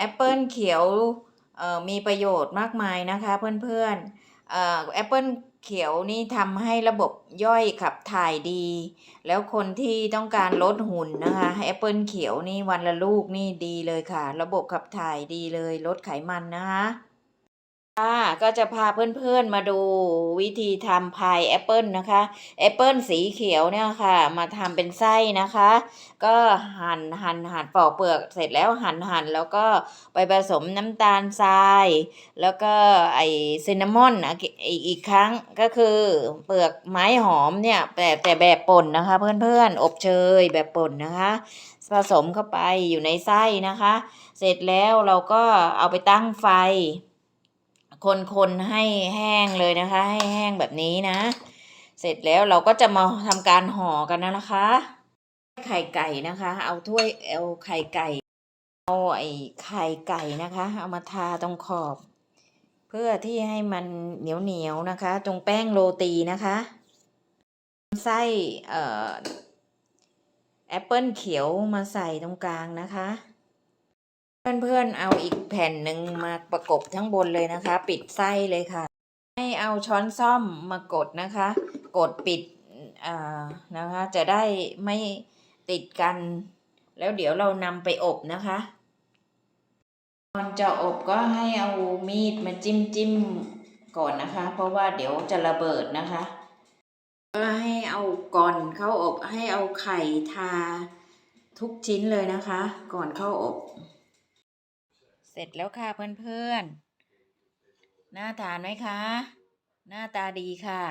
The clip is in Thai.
แอปเปิลเขียวมีประโยชน์มากมายนะคะเพื่อนๆแอปเปิลเขียวนี่ทำให้ระบบย่อยขับถ่ายดี แล้วคนที่ต้องการลดหุ่นนะคะแอปเปิลเขียวนี่วันละลูกนี่ดีเลยค่ะ ระบบขับถ่ายดีเลยลดไขมันนะคะ ค่ะก็จะพาเพื่อนๆมาดูวิธีทำพายแอปเปิลนะคะแอปเปิลสีเขียวเนี่ยค่ะ มาทำเป็นไส้นะคะ ก็หั่นหั่นหั่นปอกเปลือกเสร็จแล้วหั่นหั่นแล้วก็ไปผสมน้ำตาลทราย แล้วก็ไอซินนามอนอีกอีกครั้งก็คือเปลือกไม้หอมเนี่ยแต่แต่แบบป่นนะคะ เพื่อนๆอบเชยแบบป่นนะคะผสมเข้าไปอยู่ในไส้นะคะ เสร็จแล้วเราก็เอาไปตั้งไฟ คนๆให้แห้งเลยนะคะ ให้แห้งแบบนี้นะ เสร็จแล้วเราก็จะมาทำการห่อกันนะคะ ไข่ไก่นะคะ เอาถ้วยเอาไข่ไก่ เอาไอ้ไข่ไก่นะคะ เอามาทาตรงขอบ เพื่อที่ให้มันเหนียวเหนียวๆนะคะ ตรงแป้งโรตีนะคะไส้เอ่อแอปเปิลเขียวมาใส่ตรงกลางนะคะ เพื่อนๆเอาอีกแผ่นหนึ่งมาประกบทั้งบนเลยนะคะ ปิดไส้เลยค่ะ ให้เอาช้อนซ่อมมากดนะคะ กดปิดนะคะ จะได้ไม่ติดกัน แล้วเดี๋ยวเรานำไปอบนะคะก่อนจะอบก็ให้เอามีดมาจิ้มจิ้มก่อนนะคะ เพราะว่าเดี๋ยวจะระเบิดนะคะ ก็ให้เอาก่อนเข้าอบให้เอาไข่ทาทุกชิ้นเลยนะคะ ก่อนเข้าอบ เสร็จแล้วค่ะเพื่อนๆ น่าทานไหมคะ หน้าตาดีค่ะ